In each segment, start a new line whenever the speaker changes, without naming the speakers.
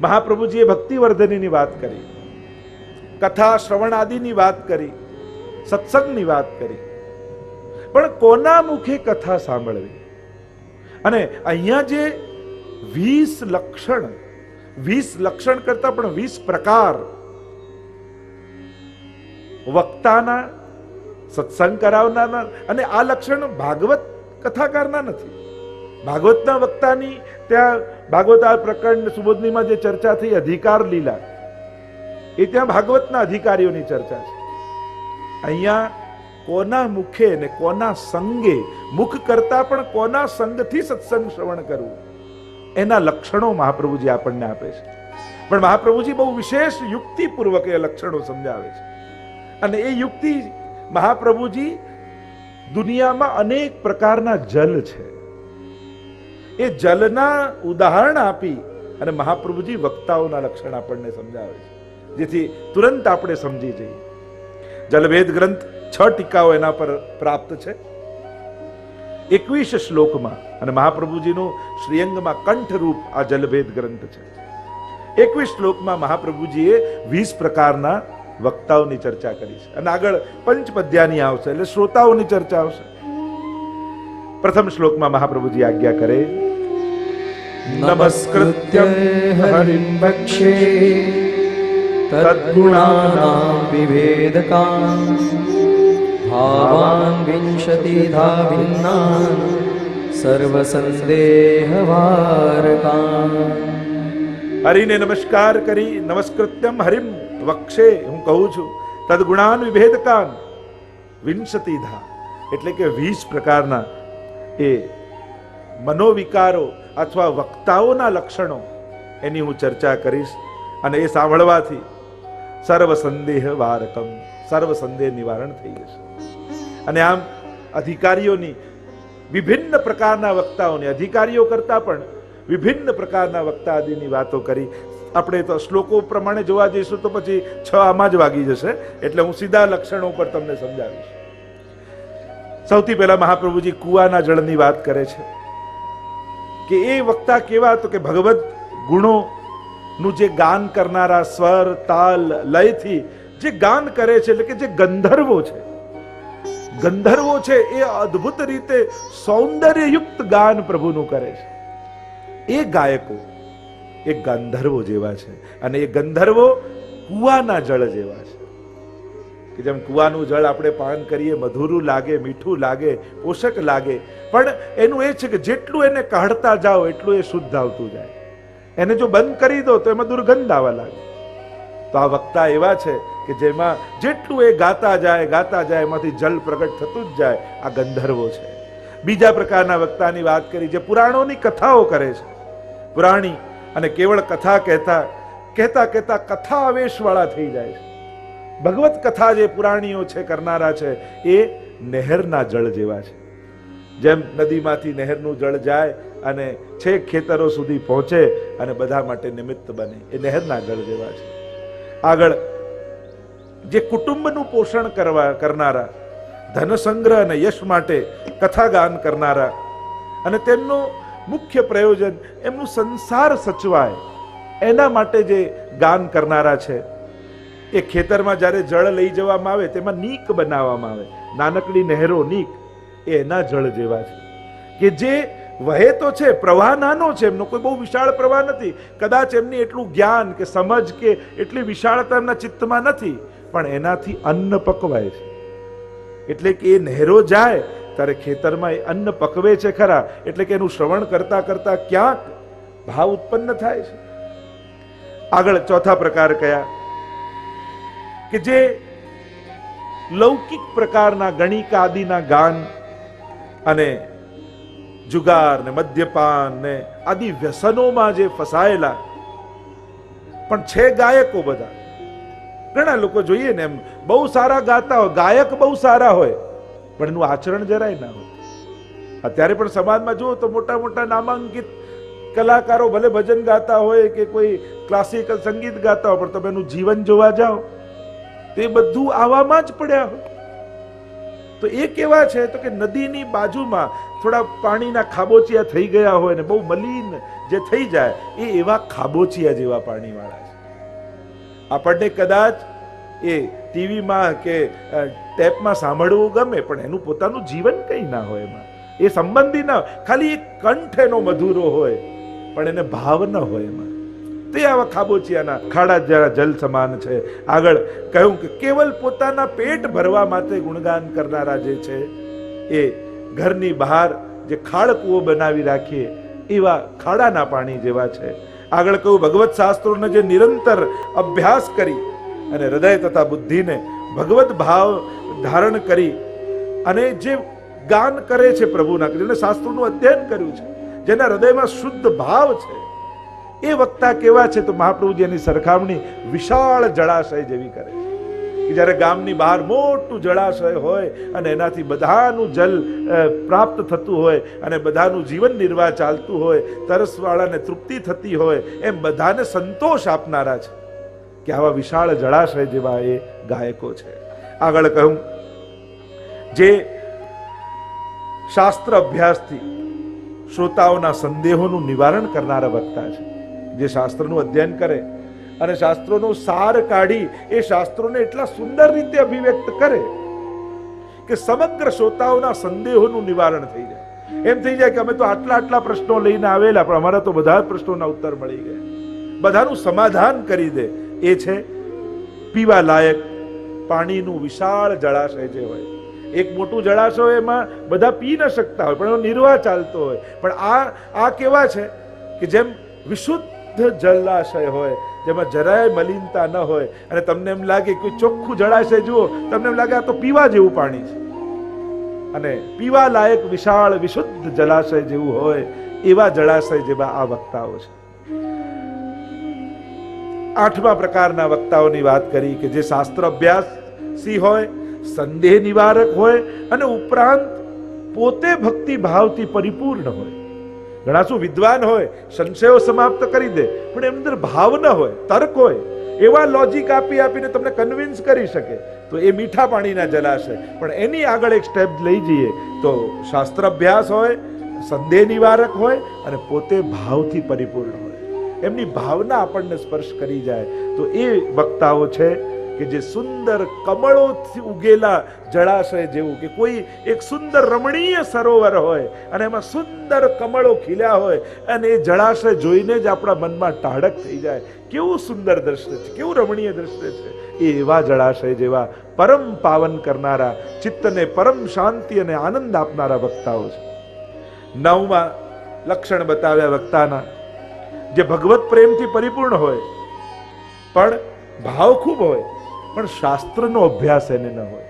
મહાપ્રભુજીએ ભક્તિવર્ધનીની વાત કરી. કથા શ્રવણ આદિની વાત કરી. સત્સંગની વાત કરી. પણ કોના મુખે કથા સાંભળવી? અને અહીંયા જે વીસ લક્ષણ વીસ લક્ષણ કરતા પણ વીસ પ્રકાર વક્તાના, સત્સંગ કરાવનારના અને આ લક્ષણ ભાગવત કથાકારના નથી. ભાગવતના વક્તાની ત્યાં ભાગવતા પ્રકરણ સુબોધનીમાં જે ચર્ચા થઈ, અધિકાર લીલા, એ ત્યાં ભાગવતના અધિકારીઓની ચર્ચા છે. અહીંયા કોના મુખે ને કોના સંગે, મુખ કરતા પણ કોના સંગથી સત્સંગ શ્રવણ કરવું? એના લક્ષણો મહાપ્રભુજી આપણને આપે છે. પણ મહાપ્રભુજી બહુ વિશેષ યુક્તિપૂર્વક એ લક્ષણો સમજાવે છે. અને એ યુક્તિ મહાપ્રભુજી દુનિયામાં અનેક પ્રકારના જલ છે. એ જલના ઉદાહરણ આપી અને મહાપ્રભુજી વક્તાઓના લક્ષણ આપણને સમજાવે છે. જેથી તુરંત આપણે સમજી જઈએ. જલભેદ ગ્રંથ છ ટીકાઓ એના પર પ્રાપ્ત છે. એકવીસ શ્લોકમાં અને મહાપ્રભુજીનું શ્રીઅંગમાં કંઠરૂપ આ જલભેદ ગ્રંથ છે. એકવીસ શ્લોકમાં મહાપ્રભુજીએ વીસ પ્રકારના વક્તાઓની ચર્ચા કરી છે. અને આગળ પંચપદ્યાની આવશે એટલે શ્રોતાઓની ચર્ચા આવશે. પ્રથમ શ્લોકમાં મહાપ્રભુજી આજ્ઞા કરે, નમસ્કૃત્ય હરિમ
વક્ષે તદ્ગુણાનાં વિભેદકાન ભાવાન વિંશતિધા ભિન્નાન સર્વસંદેહવારકાન
હરિને નમસ્કાર કરી, નમસ્કૃત્યમ હરિમ વક્ષે, હું કહું છું, તદગુણાન વિભેદકાન વિંશતિધા એટલે કે વીસ પ્રકારના એ મનોવિકારો અથવા વક્તાઓના લક્ષણો એની હું ચર્ચા કરીશ અને એ સાંભળવાથી સર્વ સંદેહ વારકમ, સર્વ સંદેહ નિવારણ થઈ જશે. અને આમ અધિકારીઓની વિભિન્ન પ્રકારના વક્તાઓની, અધિકારીઓ કરતા પણ વિભિન્ન પ્રકારના વક્તા આદિની વાતો કરી. આપણે તો શ્લોકો પ્રમાણે જોવા જઈશું તો પછી છ આમાં જ વાગી જશે. એટલે હું સીધા લક્ષણો પર તમને સમજાવીશ. સૌથી પહેલા મહાપ્રભુજી કુવાના જળની વાત કરે છે કે એ વક્તા કેવા તો કે ભગવત ગુણો નું જે ગાન કરનારા સ્વર, તાલ, લયથી જે ગાન કરે છે, એટલે કે જે ગંધર્વો છે ગંધર્વો છે, એ અદ્ભુત રીતે સૌંદર્યયુક્ત ગાન પ્રભુનું કરે છે. એ ગાયકો, એ ગંધર્વો જેવા છે અને એ ગંધર્વો કુવાના જળ જેવા છે. કે જેમ કુવાનું જળ આપણે પાન કરીએ, મધુરું લાગે, મીઠું લાગે, પોષક લાગે, પણ એનું એ છે કે જેટલું એને કાઢતા જાઓ, એટલું એ શુદ્ધ આવતું જાય. એને જો બંધ કરી દો, તો એમાં દુર્ગંધ આવવા લાગે. તો આ વક્તા એવા છે કે જેમાં જેટલું એ ગાતા જાય ગાતા જાય, એમાંથી જલ પ્રગટ થતું જ જાય, આ ગંધર્વો છે. બીજા પ્રકારના વક્તાની વાત કરી, જે પુરાણોની કથાઓ કરે છે. પુરાણી અને કેવળ કથા કહેતા કહેતા કહેતા કથા આવેશવાળા થઈ જાય છે. ભગવત કથા જે પુરાણીઓ છે, કરનારા છે, એ નહેરના જળ જેવા છે. જેમ નદીમાંથી નહેરનું જળ જાય અને છેક ખેતરો સુધી પહોંચે અને બધા માટે નિમિત્ત બને, એ નહેરના જળ જેવા છે. આગળ, જે કુટુંબનું પોષણ કરવા, કરનારા, ધન સંગ્રહ અને યશ માટે કથા ગાન કરનારા અને તેમનું મુખ્ય પ્રયોજન એમનું સંસાર સચવાય, એના માટે જે ગાન કરનારા છે એ ખેતરમાં જ્યારે જળ લઈ જવામાં આવે, તેમાં નીક બનાવવામાં આવે. નાનકડી નહેરો નીક એના જળ જેવા છે. કે જે વહે તો છે, પ્રવાહ નાનો છે, એમનો કોઈ બહુ વિશાળ પ્રવાહ નથી. કદાચ એમની એટલું જ્ઞાન કે સમજ કે એટલી વિશાળતા એમના ચિત્તમાં નથી, પણ એનાથી અન્ન પકવાય છે. એટલે કે એ નહેરો જાય, ત્યારે ખેતરમાં એ અન્ન પકવે છે ખરા. એટલે કે એનું શ્રવણ કરતા કરતા ક્યાંક ભાવ ઉત્પન્ન થાય છે. આગળ ચોથા પ્રકાર કયા? કે જે લૌકિક પ્રકારના ગણિકા આદિના ગાન અને જુગાર ને મદ્યપાન ને આદિ વ્યસનોમાં જે ફસાયેલા પણ છે ગાયકો બધા. ઘણા લોકો જોઈએ ને એમ, બહુ સારા ગાતા હોય, ગાયક બહુ સારા હોય, પણ એનું આચરણ જરાય ના હોય. અત્યારે પણ સમાજમાં જુઓ તો મોટા મોટા નામાંકિત કલાકારો ભલે ભજન ગાતા હોય કે કોઈ ક્લાસિકલ સંગીત ગાતા હોય, પણ તમે એનું જીવન જોવા જાઓ તે બધું આવામાં જ પડ્યા હોય. તો એ કેવા છે? તો કે નદીની બાજુમાં થોડા પાણીના ખાબોચિયા થઈ ગયા હોય ને બહુ મલિન જે થઈ જાય, એ એવા ખાબોચિયા જેવા પાણીવાળા છે. આપણને કદાચ એ ટીવીમાં કે ટેપમાં સાંભળવું ગમે, પણ એનું પોતાનું જીવન કંઈ ના હોય એમાં. એ સંબંધી ના. ખાલી એક કંઠ એનો મધુરો હોય, પણ એને ભાવ ન હોય એમાં. તે આવા ખાબોચિયાના ખાડા જરા જલ સમાન છે. આગળ કહ્યું કે કેવલ પોતાના પેટ ભરવા માટે ગુણગાન કરનારા જે છે, એ ઘરની બહાર જે ખાડ કૂવો બનાવી રાખીએ, એવા ખાડાના પાણી જેવા છે. આગળ કહ્યું, ભગવત શાસ્ત્રોને જે નિરંતર અભ્યાસ કરી અને હૃદય તથા બુદ્ધિને ભગવત ભાવ ધારણ કરી અને જે ગાન કરે છે પ્રભુના જેને શાસ્ત્રોનું અધ્યયન કર્યું છે, જેના હૃદયમાં શુદ્ધ ભાવ છે. એ વક્તા કેવા છે તો મહાપ્રભુજી એની સરખામણી વિશાળ જળાશય જેવી કરે છે. કે જ્યારે ગામની બહાર મોટું જળાશય હોય અને એનાથી બધાનું જલ પ્રાપ્ત થતું હોય અને બધાનું જીવન નિર્વાહ ચાલતું હોય, તરસવાળાને તૃપ્તિ થતી હોય, એમ બધાને સંતોષ આપનારા છે. કે આવા વિશાળ જળાશય જેવા એ ગાયકો છે. આગળ કહું, જે શાસ્ત્ર અભ્યાસથી શ્રોતાઓના સંદેહોનું નિવારણ કરનારા વક્તા છે. જે શાસ્ત્રનું અધ્યયન કરે અને શાસ્ત્રોનો સાર કાઢી એ શાસ્ત્રોને એટલા સુંદર રીતે અભિવ્યક્ત કરે કે સમગ્ર શ્રોતાઓના સંદેહોનું નિવારણ થઈ જાય. એમ થઈ જાય કે અમે તો આટલા આટલા પ્રશ્નો લઈને આવેલા, પણ અમારા તો બધા પ્રશ્નોના ઉત્તર મળી ગયા. બધાનું સમાધાન કરી દે. એ છે, પીવા લાયક પાણીનું વિશાળ જળાશય જે હોય. એક મોટું જળાશય એમાં બધા પી ન શકતા હોય, પણ એનો નિર્વાહ ચાલતો હોય. પણ આ આ કેવા છે કે જેમ વિશુદ્ધ જળાશય હોય, જેમાં જરાય મલિનતા ન હોય. અને તમને એમ લાગે કોઈ ચોખ્ખું જળાશય જુઓ, તમને એમ લાગે આ તો પીવા જેવું પાણી છે. અને પીવા લાયક વિશાળ, વિશુદ્ધ જળાશય જેવું હોય, એવા જળાશય જેવા આ વક્તાઓ છે. આઠમા પ્રકારના વક્તાઓની વાત કરી કે જે શાસ્ત્ર અભ્યાસી હોય સંદેહ નિવારક હોય, અને ઉપરાંત પોતે ભક્તિ ભાવથી પરિપૂર્ણ હોય. ઘણા શું વિદ્વાન હોય, સંશયો સમાપ્ત કરી દે, પણ એમની અંદર ભાવ ન હોય, તર્ક હોય, એવા લોજિક આપી આપીને તમને કન્વિન્સ કરી શકે, તો એ મીઠા પાણીના જલાશય. પણ એની આગળ એક સ્ટેપ લઈ જઈએ, તો શાસ્ત્ર અભ્યાસ હોય, સંદેહ નિવારક હોય, અને પોતે ભાવથી પરિપૂર્ણ હોય. એમની ભાવના આપણને સ્પર્શ કરી જાય. તો એ વક્તાઓ છે કે જે સુંદર કમળોથી ઉગેલા જળાશય જેવું કે કોઈ એક સુંદર રમણીય સરોવર હોય અને એમાં સુંદર કમળો ખીલ્યા હોય અને એ જળાશય જોઈને જ આપણા મનમાં ટાઢક થઈ જાય. કેવું સુંદર દ્રશ્ય છે, કેવું રમણીય દ્રશ્ય છે. એ એવા જળાશય જેવા પરમ પાવન કરનારા, ચિત્તને પરમ શાંતિ અને આનંદ આપનારા વક્તાઓ છે. નવમાં લક્ષણ બતાવ્યા વક્તાના, જે ભગવત પ્રેમથી પરિપૂર્ણ હોય, પણ ભાવ ખૂબ હોય. પણ શાસ્ત્રનો અભ્યાસ એને ન હોય.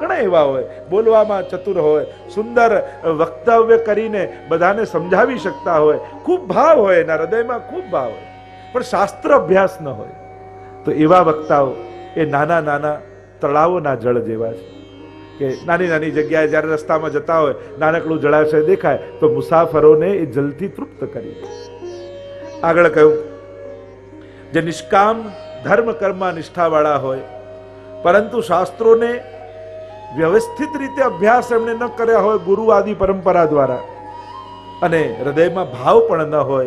ઘણા એવા હોય. બોલવામાં ચતુર હોય, સુંદર વક્તવ્ય કરીને બધાને સમજાવી શકતા હોય. ખૂબ ભાવ હોય એના હૃદયમાં, ખૂબ ભાવ હોય. પણ શાસ્ત્ર અભ્યાસ ન હોય. તો એવા વક્તાઓ એ નાના નાના તળાવોના જળ જેવા છે. કે નાની નાની જગ્યાએ જ્યારે રસ્તામાં જતા હોય, નાનકડું જળાશય દેખાય, તો મુસાફરોને એ જલથી તૃપ્ત કરી આગળ કહ્યું, જે નિષ્કામ ધર્મ કર્મ નિષ્ઠાવાળા હોય પરંતુ શાસ્ત્રોને વ્યવસ્થિત રીતે અભ્યાસ એમણે ન કર્યા હોય ગુરુ આદિ પરંપરા દ્વારા. અને હૃદયમાં ભાવ પણ ન હોય,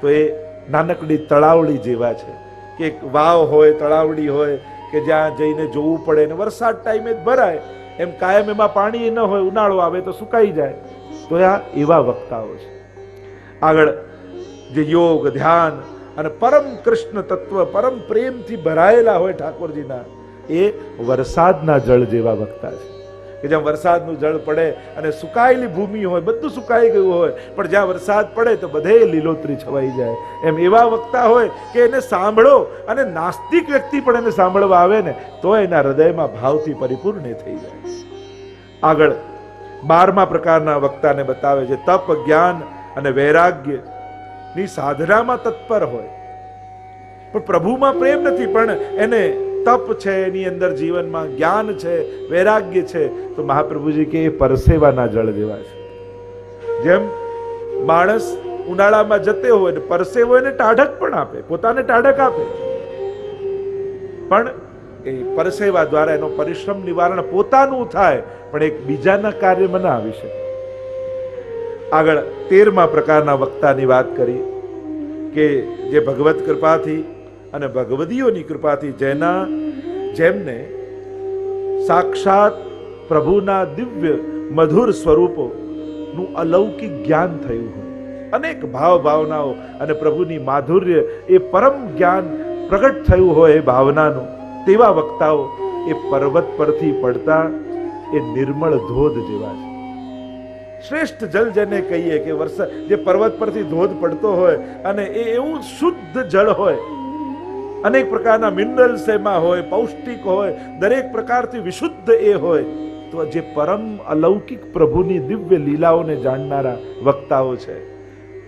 તો એ નાનકડી તળાવડી જેવા છે. કે એક વાવ હોય તળાવડી હોય, કે જ્યાં જઈને જોવું પડે ને વરસાદ ટાઈમે જ ભરાય, એમ કાયમ એમાં પાણી ન હોય, ઉનાળો આવે તો સુકાઈ જાય. તો આ એવા વક્તાઓ છે. આગળ જે યોગ, ધ્યાન અને પરમ કૃષ્ણ તત્વ, પરમ પ્રેમથી ભરાયેલા હોય ઠાકોરજીના એ વરસાદના જળ જેવા વક્તા છે. કે જ્યાં વરસાદનું જળ પડે અને સુકાયેલી ભૂમિ હોય, બધું સુકાઈ ગયું હોય, પણ જ્યાં વરસાદ પડે તો બધે લીલોતરી છવાઈ જાય. એમ એવા વક્તા હોય કે એને સાંભળો અને નાસ્તિક વ્યક્તિ પણ એને સાંભળવા આવે ને, તો એના હૃદયમાં ભાવથી પરિપૂર્ણ થઈ જાય. આગળ, બારમા પ્રકારના વક્તાને બતાવે છે, તપ, જ્ઞાન અને વૈરાગ્યની સાધનામાં તત્પર હોય. પણ પ્રભુમાં પ્રેમ નથી, પણ એને તપ છે એની અંદર જીવનમાં જ્ઞાન છે, વૈરાગ્ય છે, તો મહાપ્રભુજી કે એ પરસેવાના જળ જેવા છે. જેમ માણસ ઉનાળામાં જતે હોય ને પરસેવો એને ટાઢક પણ આપે, પોતાને ટાઢક આપે. પણ એ પરસેવા દ્વારા એનો પરિશ્રમ નિવારણ પોતાનું થાય, પણ એક બીજાના કાર્યમાં ના આવી શકે. આગળ તેરમા પ્રકારના વક્તાની વાત કરી કે જે ભગવત કૃપાથી અને ભગવદીઓની કૃપાથી જેના જેમને સાક્ષાત પ્રભુના દિવ્ય મધુર સ્વરૂપોનું અલૌકિક જ્ઞાન થયું હોય. અનેક ભાવ ભાવનાઓ અને પ્રભુની માધુર્ય એ પરમ જ્ઞાન પ્રગટ થયું હોય એ ભાવનાનું. તેવા વક્તાઓ એ પર્વત પરથી પડતા એ નિર્મળ ધોધ જેવા છે. શ્રેષ્ઠ જલ જેને કહીએ કે વરસાદ જે પર્વત પરથી ધોધ પડતો હોય અને એ એવું શુદ્ધ જળ હોય અનેક પ્રકારના મિનરલ્સ એમાં હોય, પૌષ્ટિક હોય, દરેક પ્રકારથી વિશુદ્ધ એ હોય. તો જે પરમ અલૌકિક પ્રભુની દિવ્ય લીલાઓને જાણનારા વક્તાઓ છે.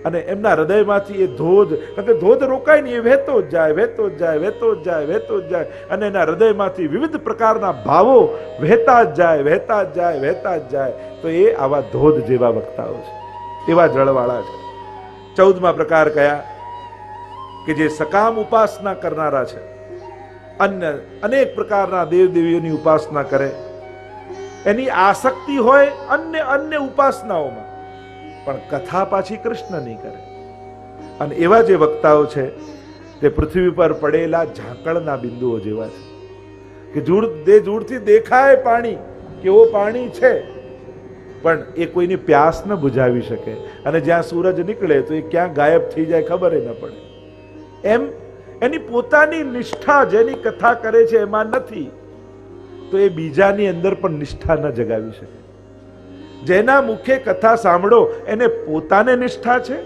અને એમના હૃદયમાંથી એ ધોધ, કારણ કે ધોધ રોકાય નહીં, એ વહેતો જ જાય, વહેતો જ જાય, વહેતો જ જાય, વહેતો જ જાય. અને એના હૃદયમાંથી વિવિધ પ્રકારના ભાવો વહેતા જ જાય, વહેતા જ જાય, વહેતા જ જાય. તો એ આવા ધોધ જેવા વક્તાઓ છે. એવા જળવાળા છે. ચૌદમા પ્રકાર કયા? કે જે સકામ ઉપાસના કરનારા છે. અન્ય અનેક પ્રકારના દેવદેવીઓની ઉપાસના કરે. એની આસક્તિ હોય અન્ય અન્ય ઉપાસનાઓમાં, પણ કથા પાછી કૃષ્ણની કરે. અને એવા જે વક્તાઓ છે, તે પૃથ્વી પર પડેલા ઝાકળના બિંદુઓ જેવા છે. કે જૂડ, દે જૂરથી દેખાય પાણી, કેવો પાણી છે. પણ એ કોઈની પ્યાસ ન બુઝાવી શકે. અને જ્યાં સૂરજ નીકળે તો એ ક્યાં ગાયબ થઈ જાય ખબર ન પડે. એમ? એની પોતાની નિષ્ઠા જેની કથા કરે છે એમાં નથી. તો એ બીજાની અંદર પણ નિષ્ઠા ન જગાવી શકે. જેના મુખે કથા સાંભળો, એને પોતાને નિષ્ઠા છે?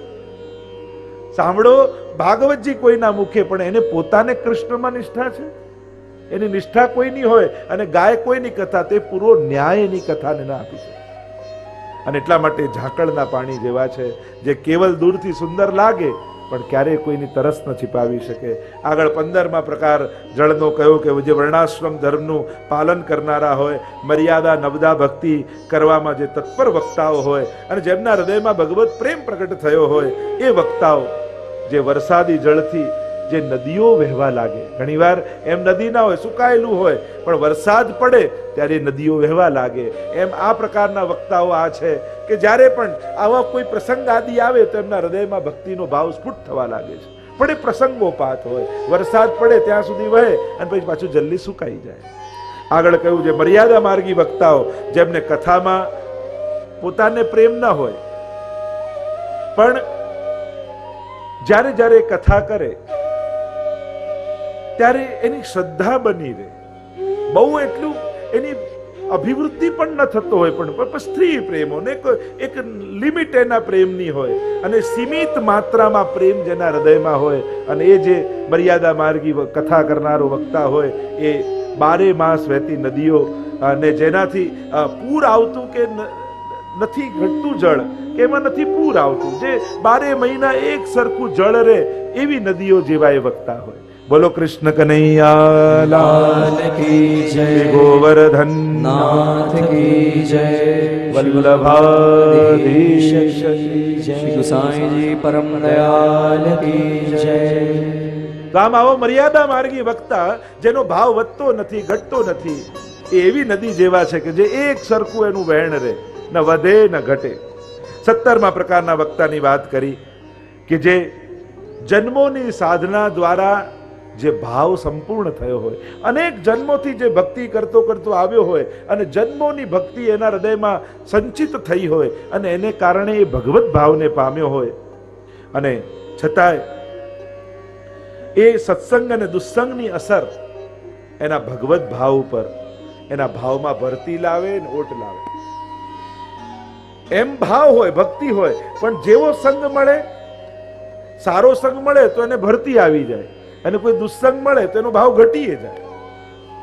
સાંભળો, ભાગવતજી કોઈના મુખે, પણ એને પોતાને કૃષ્ણમાં નિષ્ઠા છે? એની નિષ્ઠા કોઈની હોય અને ગાય કોઈની કથા, તે પૂરો ન્યાય એની કથાને ના આપી શકે. અને એટલા માટે ઝાકળના પાણી જેવા છે, જે કેવલ દૂરથી સુંદર લાગે પણ ક્યારેય કોઈની તરસ ન છીપાવી શકે. આગળ પંદરમાં પ્રકાર જળનો કહ્યો કે જે વર્ણાશ્રમ ધર્મનું પાલન કરનારા હોય, મર્યાદા, નવદા, ભક્તિ કરવામાં જે તત્પર વક્તાઓ હોય અને જેમના હૃદયમાં ભગવત પ્રેમ પ્રગટ થયો હોય, એ વક્તાઓ જે વરસાદી જળથી જે નદીઓ વહેવા લાગે. ઘણીવાર એમ નદી ના હોય, સુકાયેલું હોય, પણ વરસાદ પડે ત્યારે નદીઓ વહેવા લાગે. એમ આ પ્રકારના વક્તાઓ આ છે કે જ્યારે પણ આવા કોઈ પ્રસંગ આદિ આવે તો એમના હૃદયમાં ભક્તિનો ભાવ સ્ફુટ થવા લાગે છે. પણ એ પ્રસંગોપાત હોય. વરસાદ પડે ત્યાં સુધી વહે અને પછી પાછું જલ્દી સુકાઈ જાય. આગળ કહ્યું જે મર્યાદા માર્ગી વક્તાઓ, જેમને કથામાં પોતાને પ્રેમ ન હોય, પણ જ્યારે જ્યારે કથા કરે ત્યારે એની શ્રદ્ધા બની રહે. બહુ એટલું એની અભિવૃદ્ધિ પણ ન થતો હોય, પણ સ્ત્રી પ્રેમો ને એક લિમિટ એના પ્રેમની હોય અને સીમિત માત્રામાં પ્રેમ જેના હૃદયમાં હોય અને એ જે મર્યાદા માર્ગી કથા કરનારો વક્તા હોય, એ બારે માસ વહેતી નદીઓ અને જેનાથી પૂર આવતું કે નથી ઘટતું જળ, કે એમાં નથી પૂર આવતું, જે બારે મહિના એક સરખું જળ રહે એવી નદીઓ જેવા એ વક્તા હોય. બોલો કૃષ્ણ કનૈયા લાલ
કી જય
ગોવર્ધન
નાથ કી જય
વલ્લભાધીશ.
શ્રી ગુસાઈજી પરમ દયાલ કી જય.
તો આવો મર્યાદા માર્ગી વક્તા જેનો ભાવ વધતો નથી ઘટતો નથી એ એવી નદી જેવા છે કે જે એક સરખું એનું વહેણ રહે ન વધે ન ઘટે. સત્તરમા પ્રકારના વક્તાની વાત કરી કે જે જન્મોની સાધના દ્વારા જે ભાવ સંપૂર્ણ થયો હોય. અનેક જન્મોથી જે ભક્તિ કરતો કરતો આવ્યો હોય અને જન્મોની ભક્તિ એના હૃદયમાં સંચિત થઈ હોય અને એને કારણે એ ભગવત ભાવને પામ્યો હોય. અને છતાંય એ સત્સંગ અને દુસ્સંગની અસર એના ભગવત ભાવ ઉપર, એના ભાવમાં ભરતી લાવે ને ઓટ લાવે. એમ ભાવ હોય, ભક્તિ હોય, પણ જેવો સંગ મળે, સારો સંગ મળે તો એને ભરતી આવી જાય. અને કોઈ દુસ્સંગ મળે તો એનો ભાવ ઘટીએ જાય.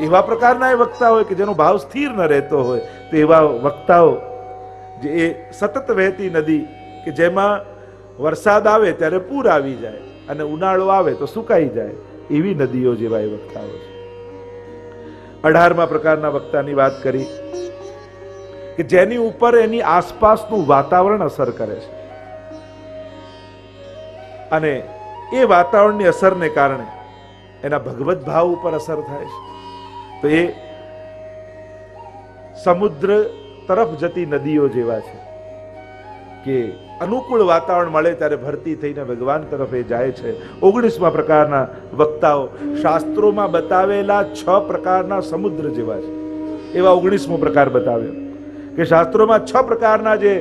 એવા પ્રકારના એ વક્તા હોય કે જેનો ભાવ સ્થિર ન રહેતો હોય, તો એવા વક્તાઓ જે એ સતત વહેતી નદી કે જેમાં વરસાદ આવે ત્યારે પૂર આવી જાય અને ઉનાળો આવે તો સુકાઈ જાય, એવી નદીઓ જેવા એ વક્તાઓ છે. અઢારમા પ્રકારના વક્તાની વાત કરી કે જેની ઉપર એની આસપાસનું વાતાવરણ અસર કરે છે. અને એ વાતાવરણની અસરને કારણે એના ભગવત ભાવ ઉપર અસર થાય છે. તો એ સમુદ્ર તરફ જતી નદીઓ જેવા છે કે અનુકૂળ વાતાવરણ મળે ત્યારે ભરતી થઈને ભગવાન તરફ એ જાય છે. ઓગણીસમા પ્રકારના વક્તાઓ શાસ્ત્રોમાં બતાવેલા છ પ્રકારના સમુદ્ર જેવા છે. એવા ઓગણીસમો પ્રકાર બતાવ્યો કે શાસ્ત્રોમાં છ પ્રકારના જે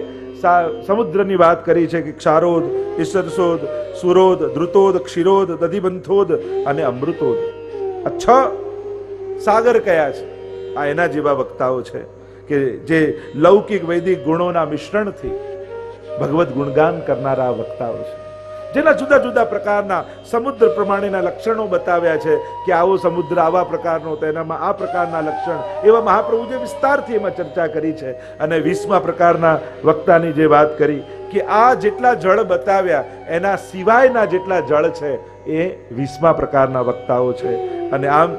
સમુદ્રની વાત કરી છે કે ક્ષારોદ ઈશ્વરસોદ સુરોદ, ધ્રુતોદ, ક્ષીરોદ દધિબંથોદ અને અમૃતોદ. આ છ સાગર કયા છે? આ એના જેવા વક્તાઓ છે કે જે લૌકિક વૈદિક ગુણોના મિશ્રણથી ભગવત ગુણગાન કરનારા વક્તાઓ છે. જેના જુદા જુદા પ્રકારના સમુદ્ર પ્રમાણેના લક્ષણો બતાવ્યા છે કે આવો સમુદ્ર આવા પ્રકારનો તો એનામાં આ પ્રકારના લક્ષણ એવા મહાપ્રભુજે વિસ્તારથી એમાં ચર્ચા કરી છે. અને વીસમા પ્રકારના વક્તાની જે વાત કરી કે આ જેટલા જળ બતાવ્યા, એના સિવાયના જેટલા જળ છે, એ વીસમા પ્રકારના વક્તાઓ છે. અને આમ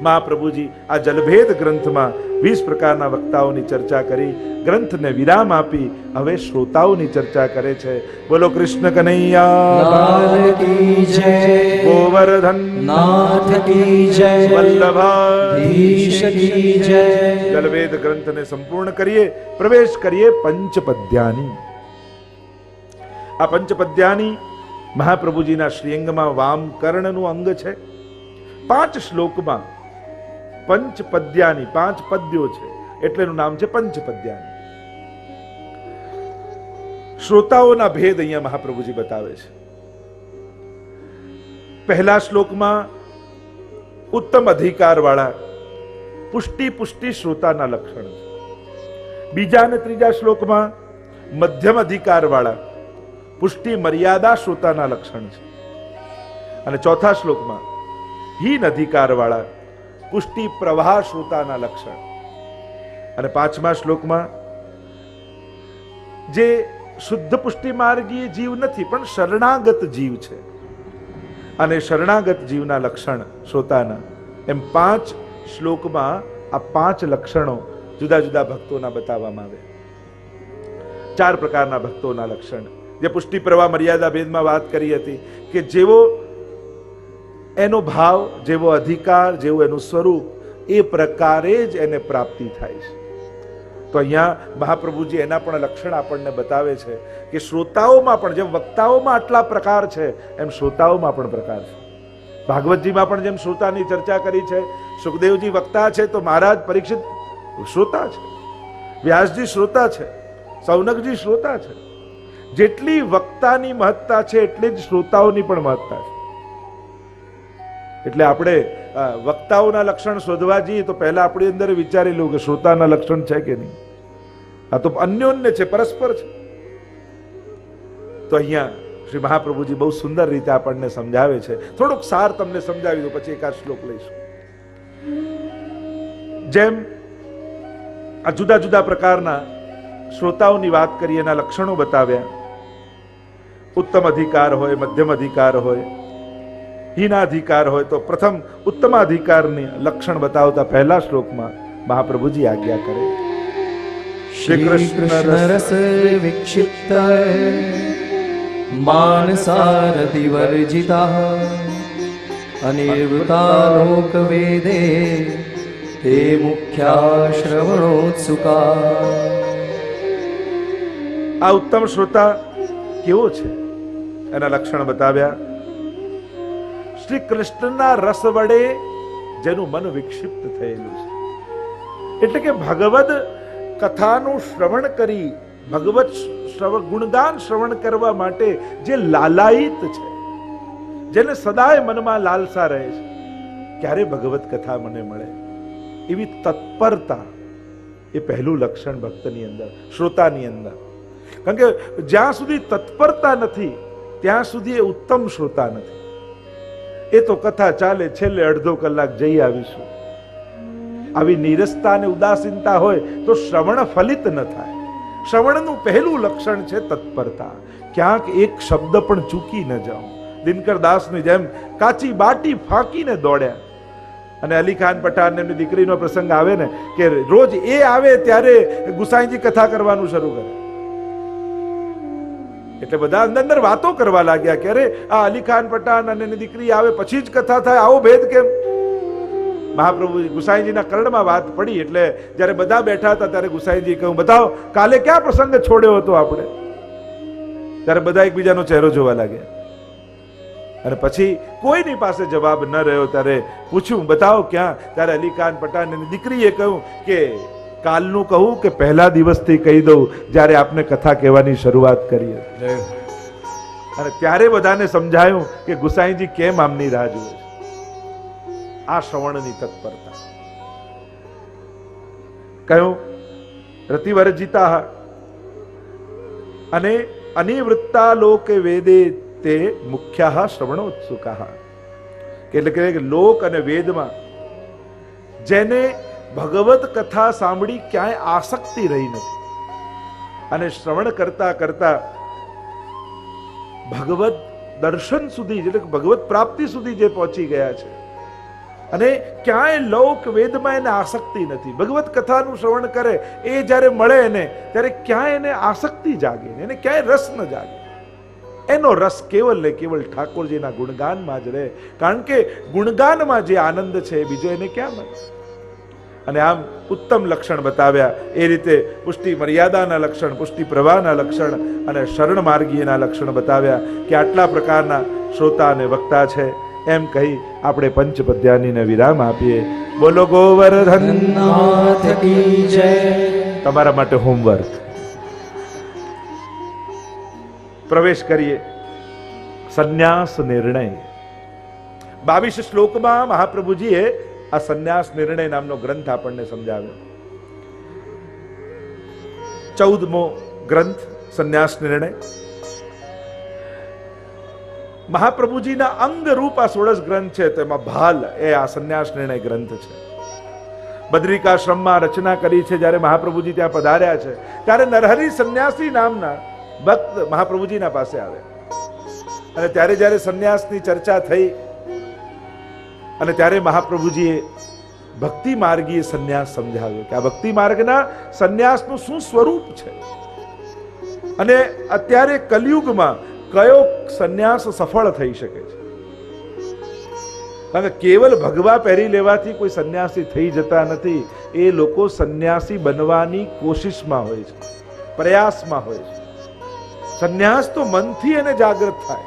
મહાપ્રભુજી આ જલભેદ ગ્રંથમાં વીસ પ્રકારના વક્તાઓની ચર્ચા કરી ગ્રંથને વિરામ આપી હવે શ્રોતાઓની ચર્ચા કરે છે. બોલો કૃષ્ણ કનૈયા.
લાલ કી જય.
ગોવર્ધન.
નાથ કી જય.
વલ્લભાધીશ
કી જય.
જલભેદ ગ્રંથને સંપૂર્ણ કરીએ પ્રવેશ કરીએ પંચપદ્યાની. આ પંચપદ્યાની મહાપ્રભુજીના શ્રીઅંગમાં વામ કર્ણનું અંગ છે. પાંચ શ્લોકમાં પંચપદ્યાની પાંચ પદ્યો છે. એટલે એનું નામ છે પંચપદ્યાની. શ્રોતાઓના ભેદ અહીંયા મહાપ્રભુજી બતાવે છે. પહેલા શ્લોકમાં ઉત્તમ અધિકાર વાળા પુષ્ટિ પુષ્ટિ શ્રોતાના લક્ષણ છે. બીજા અને ત્રીજા શ્લોકમાં મધ્યમ અધિકાર વાળા પુષ્ટિ મર્યાદા શ્રોતાના લક્ષણ છે. અને ચોથા શ્લોકમાં હીન અધિકાર વાળા પુષ્ટિ પ્રવાહ શ્રોતાના લક્ષણ. અને પાંચમા શ્લોકમાં, જે શુદ્ધ પુષ્ટિ માર્ગીય જીવ નથી, પણ શરણાગત જીવ છે. અને શરણાગત જીવના લક્ષણ શ્રોતાના. એમ પાંચ શ્લોકમાં આ પાંચ લક્ષણો જુદા જુદા ભક્તોના બતાવવામાં આવે. ચાર પ્રકારના ભક્તોના લક્ષણ. જે પુષ્ટિ પ્રવાહ મર્યાદા ભેદમાં વાત કરી હતી કે જેવો એનો ભાવ, જેવો અધિકાર, જેવું એનું સ્વરૂપ, એ પ્રકારે જ એને પ્રાપ્તિ થાય છે. તો અહીંયા મહાપ્રભુજી એના પણ લક્ષણ આપણને બતાવે છે કે શ્રોતાઓમાં પણ, જેમ વક્તાઓમાં આટલા પ્રકાર છે, એમ શ્રોતાઓમાં પણ પ્રકાર છે. ભાગવતજીમાં પણ જેમ શ્રોતાની ચર્ચા કરી છે, સુખદેવજી વક્તા છે, તો મહારાજ પરીક્ષિત શ્રોતા છે. વ્યાસજી શ્રોતા છે, સૌનકજી શ્રોતા છે. જેટલી વક્તાની મહત્તા છે, એટલી જ શ્રોતાઓની પણ મહત્તા છે. એટલે આપણે વક્તાઓના લક્ષણ શોધવા જઈએ તો પહેલા આપણી અંદર વિચારી લઉં કે શ્રોતાના લક્ષણ છે કે નહીં? આ તો અન્યોન્ય છે, પરસ્પર છે. તો અહીંયા શ્રી મહાપ્રભુજી બહુ સુંદર રીતે આપણને સમજાવે છે. થોડોક સાર તમને સમજાવી દો પછી એકાદ શ્લોક લઈશું. જેમ આ જુદા જુદા પ્રકારના શ્રોતાઓની વાત કરી એના લક્ષણો બતાવ્યા. ઉત્તમ અધિકાર હોય, મધ્યમ અધિકાર હોય હીનાધિકાર હોય તો પ્રથમ ઉત્તમાધિકારની લક્ષણ બતાવતા પહેલા શ્લોકમાં મહાપ્રભુજી આજ્ઞા કરે.
શ્રી કૃષ્ણ રસ વિક્ષિપ્ત માનસારથી વર્જિતા અનિર્વૃતા લોક વેદે તે મુખ્યા શ્રવણોત્સુકા
આ ઉત્તમ શ્રોતા કેવો છે? એના લક્ષણ બતાવ્યા. શ્રી કૃષ્ણના રસ વડે જેનું મન વિક્ષિપ્ત થયેલું છે. એટલે કે ભગવદ કથાનું શ્રવણ કરી, ભગવત શ્રવણ ગુણગાન શ્રવણ કરવા માટે જે લાલાયિત છે, જેને સદાય મનમાં લાલસા રહે છે, ક્યારે ભગવત કથા મને મળે? એવી તત્પરતા એ પહેલું લક્ષણ ભક્તની અંદર, શ્રોતાની અંદર. કારણ કે જ્યાં સુધી તત્પરતા નથી, ત્યાં સુધી એ ઉત્તમ શ્રોતા નથી. એ તો કથા ચાલે, છેલ્લે અડધો કલાક જઈ આવીશું. આવી નીરસતા અને ઉદાસીનતા હોય તો શ્રવણ ફલિત ન થાય. શ્રવણનું પહેલું લક્ષણ છે તત્પરતા. ક્યાંક એક શબ્દ પણ ચૂકી ન જાઉં. દિનકર દાસની જેમ કાચી બાટી ફાંકીને દોડ્યા. અને અલી ખાન પઠાણ એમની દીકરીનો પ્રસંગ આવે ને કે રોજ એ આવે ત્યારે ગુસાઈજી કથા કરવાનું શરૂ કરે. એટલે બધા અંદર અંદર વાતો કરવા લાગ્યા કે અરે આ અલી ખાન પઠાણ અને એની દીકરી આવે પછી જ કથા થાય, આવો ભેદ કેમ? મહાપ્રભુ ગુસાઈજીના કર્ણમાં વાત પડી એટલે જ્યારે બધા બેઠા હતા ત્યારે ગુસાઈજી કહ્યું, બતાવો, કાલે ક્યાં પ્રસંગ છોડ્યો હતો આપણે? ત્યારે બધા એકબીજાનો ચહેરો જોવા લાગ્યા. અને પછી કોઈની પાસે જવાબ ન રહ્યો ત્યારે પૂછ્યું, બતાવો ક્યાં? ત્યારે અલી ખાન પઠાણની દીકરીએ કહ્યું કે કાલનું કહું કે પહેલા દિવસથી કહી દઉં જ્યારે આપને કથા કહેવાની શરૂઆત કરી અને ત્યારે બધાને સમજાયું કે ગુસાઈજી કેમ આમની રાહ જુએ છે? આ શ્રવણની તત્પરતા. કહ્યું રતિવર્જિતા અને અનિવૃત્તા લોકે વેદે તે મુખ્ય શ્રવણોત્સુકા એટલે કે લોક અને વેદમાં જેને ભગવત કથા સાંભળી ક્યાંય આસક્તિ રહી નથી. અને શ્રવણ કરતા કરતા ભગવત દર્શન સુધી એટલે ભગવત પ્રાપ્તિ સુધી જે પહોંચી ગયા છે. અને ક્યાંય લોક વેદમાં એને આસક્તિ નથી. ભગવત કથાનું શ્રવણ કરે, એ જ્યારે મળે એને, ત્યારે ક્યાંય એને આસક્તિ જાગે એને ક્યાંય રસ ન જાગે. એનો રસ કેવલ ને કેવલ ઠાકોરજીના ગુણગાનમાં જ રહે. કારણ કે ગુણગાનમાં જે આનંદ છે એ બીજો એને ક્યાં મળે? અને આમ ઉત્તમ લક્ષણ બતાવ્યા. એ રીતે પુષ્ટિ મર્યાદાના લક્ષણ પુષ્ટિ પ્રવાહના લક્ષણ અને શરણ માર્ગીયના લક્ષણ બતાવ્યા કે આટલા પ્રકારના શ્રોતા અને વક્તા છે. એમ કહી આપણે પંચપદ્યાનીને વિરામ આપીએ. બોલો ગોવર્ધન. તમારા માટે હોમવર્ક. પ્રવેશ કરીએ. સંન્યાસ નિર્ણય. બાવીસ શ્લોકમાં મહાપ્રભુજીએ આ સંન્યાસ નિર્ણય નામનો ગ્રંથ આપણને સમજાવ્યો ચૌદમો ગ્રંથ, સંન્યાસ નિર્ણય. મહાપ્રભુજીના અંગ રૂપ આ સોળસ ગ્રંથ છે તેમાં ભાલ એ આ સંન્યાસ નિર્ણય ગ્રંથ છે. બદ્રિકાશ્રમમાં રચના કરી છે, જ્યારે મહાપ્રભુજી ત્યાં પધાર્યા છે, ત્યારે નરહરી સંન્યાસી નામના ભક્ત મહાપ્રભુજીના પાસે આવે. અને ત્યારે જ્યારે સંન્યાસની ચર્ચા થઈ અને ત્યારે મહાપ્રભુજીએ ભક્તિ માર્ગીય સંન્યાસ સમજાવ્યો કે આ ભક્તિ માર્ગના સંન્યાસનું શું સ્વરૂપ છે? અને અત્યારે કલયુગમાં કયો સંન્યાસ સફળ થઈ શકે છે? કારણ કે કેવલ ભગવા પહેરી લેવાથી કોઈ સંન્યાસી થઈ જતા નથી. એ લોકો સંન્યાસી બનવાની કોશિશમાં હોય છે, પ્રયાસમાં હોય છે. સંન્યાસ તો મનથી એને જાગૃત થાય.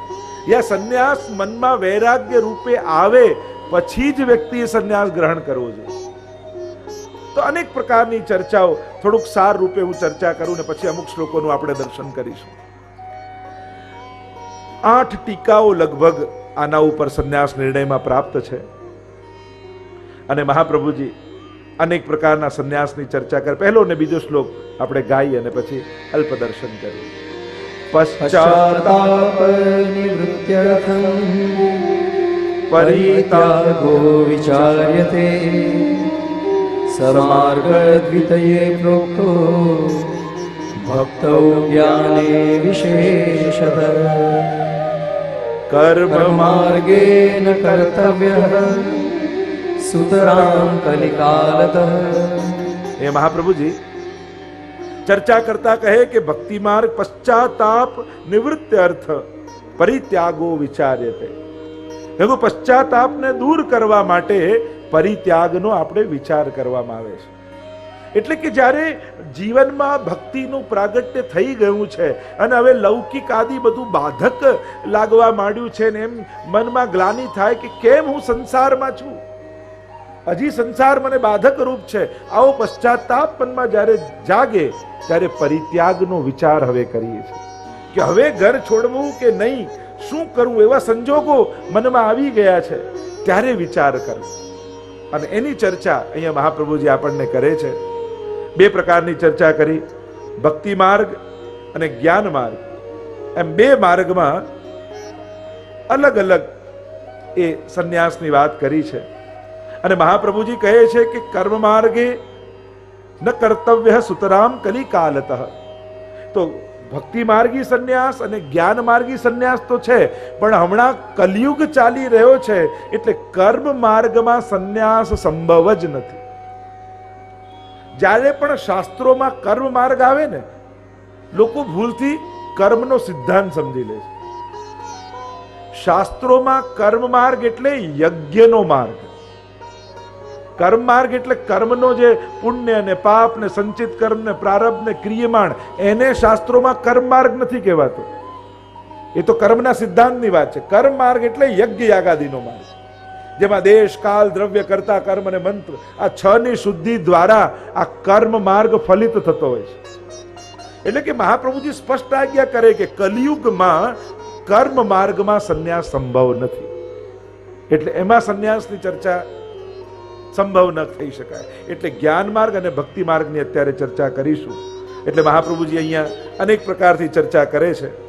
યા સંન્યાસ મનમાં વૈરાગ્ય રૂપે આવે પછી જ વ્યક્તિએ સંન્યાસ ગ્રહણ કરવો જોઈએ. તો અનેક પ્રકારની ચર્ચાઓ, થોડુંક સાર રૂપે હું ચર્ચા કરું ને પછી અમુક શ્લોકોનું આપણે દર્શન કરીશું. આઠ ટીકાઓ લગભગ આના ઉપર સંન્યાસ નિર્ણયમાં પ્રાપ્ત છે. અને મહાપ્રભુજી અનેક પ્રકારના સંન્યાસની ચર્ચા કરે. પહેલો ને બીજો શ્લોક આપણે ગાઈ અને પછી અલ્પ દર્શન કરીએ. પશ્ચાત
પશ્ચાતાપ નિવૃત્ત્યર્થમ પરિતાગો વિચાર્યતે સન્માર્ગદ્વિતયે પ્રોક્તો ભક્તૌ જ્ઞાને વિશેષતઃ
કર્મ
કર્માર્ગેન કર્તવ્યઃ સુતરાં કલિકાલતઃ
એ મહાપ્રભુજી ચર્ચા કરતા કહે કે ભક્તિ માર્ગ પશ્ચાતાપ નિવૃત્ત અર્થ પરિત્યાગો વિચાર્યતે એવું પશ્ચાતાપને દૂર કરવા માટે પરિત્યાગનો આપણે વિચાર કરવામાં આવે છે. એટલે કે જ્યારે જીવનમાં ભક્તિનું પ્રાગટ્ય થઈ ગયું છે અને હવે લૌકિક આદિ બધું બાધક લાગવા માંડ્યું છે ને એમ મનમાં ગ્લાની થાય કે કેમ હું સંસારમાં છું? હજી સંસાર મને બાધક રૂપ છે. આવો પશ્ચાતાપ મનમાં જ્યારે જાગે ત્યારે પરિત્યાગનો વિચાર હવે કરીએ છીએ. કે હવે ઘર છોડવું કે નહીં? શું કરવું એવા સંજોગો મનમાં આવી ગયા છે? ત્યારે વિચાર કરવો અને એની ચર્ચા અહીંયા મહાપ્રભુજી આપણને કરે છે. બે પ્રકારની ચર્ચા કરી. ભક્તિ માર્ગ અને જ્ઞાન માર્ગ. એમ બે માર્ગમાં અલગ અલગ એ સંન્યાસની વાત કરી છે. અને મહાપ્રભુજી કહે છે કે કર્મ માર્ગે ન કર્તવ્ય સુતરામ કલિકાલત. તો ભક્તિ માર્ગી સંન્યાસ અને જ્ઞાન માર્ગી સંન્યાસ તો છે, પણ હમણાં કલયુગ ચાલી રહ્યો છે, એટલે કર્મ માર્ગમાં સંન્યાસ સંભવ જ નથી. જ્યારે પણ શાસ્ત્રોમાં કર્મ માર્ગ આવે ને, લોકો ભૂલથી કર્મનો સિદ્ધાંત સમજી લે છે. શાસ્ત્રોમાં કર્મ માર્ગ એટલે યજ્ઞનો માર્ગ. કર્મ માર્ગ એટલે કર્મનો જે પુણ્ય ને પાપ ને સંચિત કર્મ ને પ્રારબ્ધ ને ક્રિયમાણ, એને શાસ્ત્રોમાં કર્મ માર્ગ નથી કહેવાતો. એ તો કર્મના સિદ્ધાંતની વાત છે. કર્મ માર્ગ એટલે યજ્ઞ યાગાદીનો માર્ગ. જેમાં દેશ, કાલ, દ્રવ્ય, કરતા, કર્મ અને મંત્ર આ છ ની શુદ્ધિ દ્વારા આ કર્મ માર્ગ ફલિત થતો હોય છે. એટલે કે મહાપ્રભુજી સ્પષ્ટ આજ્ઞા કરે કે કલિયુગમાં કર્મ માર્ગમાં સંન્યાસ સંભવ નથી. એટલે એમાં સંન્યાસની ચર્ચા સંભવ ન થઈ શકાય. એટલે જ્ઞાન માર્ગ અને ભક્તિ માર્ગની અત્યારે ચર્ચા કરીશું. એટલે મહાપ્રભુજી અહીંયા અનેક પ્રકારથી ચર્ચા કરે છે.